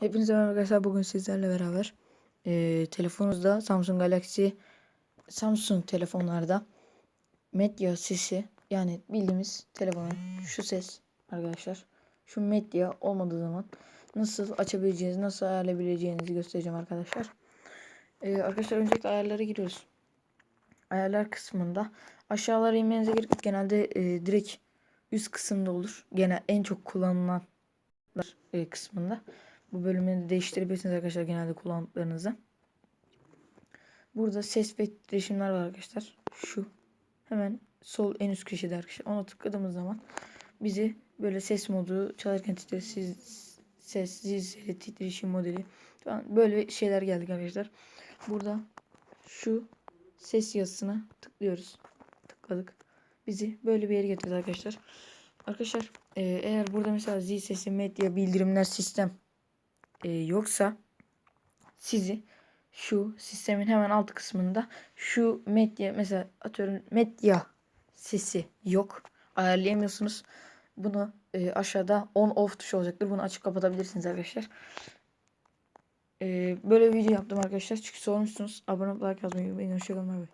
Hepinize merhaba arkadaşlar. Bugün sizlerle beraber eee telefonunuzda Samsung Galaxy Samsung telefonlarda medya sesi yani bildiğimiz telefonun şu ses arkadaşlar. Şu medya olmadığı zaman nasıl açabileceğinizi, nasıl ayarlayabileceğinizi göstereceğim arkadaşlar. Eee, arkadaşlar öncelikle ayarlara giriyoruz. Ayarlar kısmında aşağılara inmenize gerek yok. Genelde eee, direkt üst kısımda olur. Gene en çok kullanılan e, kısmında. Bu bölümleri de değiştirebilirsiniz arkadaşlar genelde kullandıklarınızı. Burada ses ve titreşimler var arkadaşlar. Şu hemen sol en üst köşede arkadaşlar. Ona tıkladığımız zaman bizi böyle ses modu çalarken titresiz sessiz titreşim modeli falan böyle şeyler geldi arkadaşlar. Burada şu ses yazısına tıklıyoruz. Tıkladık. Bizi böyle bir yere getirdi arkadaşlar. Arkadaşlar e, eğer burada mesela zil sesi medya bildirimler sistem e, yoksa sizi şu sistemin hemen alt kısmında şu medya mesela atıyorum medya sesi yok ayarlayamıyorsunuz. Bunu e, aşağıda on off tuşu olacaktır. Bunu açıp kapatabilirsiniz arkadaşlar. E, böyle bir video yaptım arkadaşlar. Çünkü sormuşsunuz. Abone olup like yazmayı unutmayın. Hoşçakalın.